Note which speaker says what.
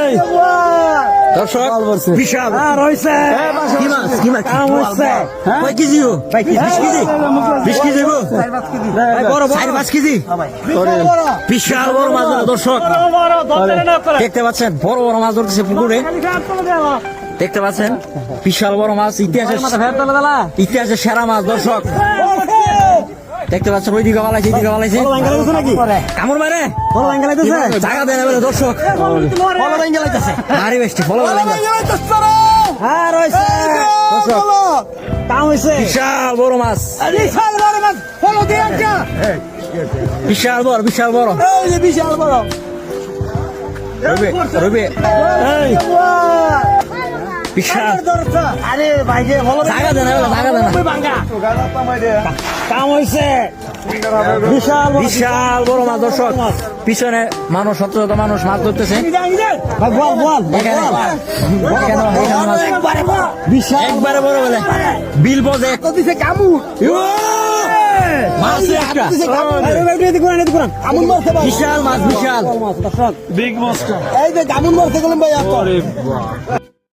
Speaker 1: এই দর্শক বিশাল।
Speaker 2: রয়েছে।
Speaker 1: কি মাছ? কি মাছ কয় কেজি ও বিশ কেজি? বিশ কেজি গো?
Speaker 2: বড়
Speaker 1: চার পাঁচ কেজি? বিশাল বড় মাছ ধরা দর্শক। দেখতে পাচ্ছেন বড় বড় মাছ ধরতেছে পুকুরে। দেখতে পাচ্ছেন বিশাল বড় মাছ ইতিহাসের ইতিহাসের সেরা মাছ দর্শক। দেখতে পাচ্ছেন ওইদিকে বালাইছে কামড় মারে। জায়গা দেন এবারে দর্শক। আরে বেশি ফলো
Speaker 2: হ্যাঁ রয়েছে।
Speaker 1: দর্শক
Speaker 2: কাম
Speaker 1: বিশাল বড় মাছ।
Speaker 2: বিশাল বড় মাছ। ফলো দিয়ে একটা
Speaker 1: বিশাল বড় বিশাল বড়।
Speaker 2: এই যে বিশাল বড়।
Speaker 1: রবি রবি।
Speaker 2: আরে ভাই যে ফলো
Speaker 1: জায়গা দেন জায়গা দেন
Speaker 2: কাম হয়েছে বিশাল
Speaker 1: বিশাল বড় মাছ দর্শক। পিছনে মানুষ শত শত মানুষ মাছ ধরতেছে।
Speaker 2: বল বল
Speaker 1: মাছ একবারে বড়। বজে
Speaker 2: কামু।
Speaker 1: মাছ বিশাল মাছ বিশাল।
Speaker 3: বিগ মাস্টার
Speaker 2: এই যে কামুন মারছে গেলেন ভাই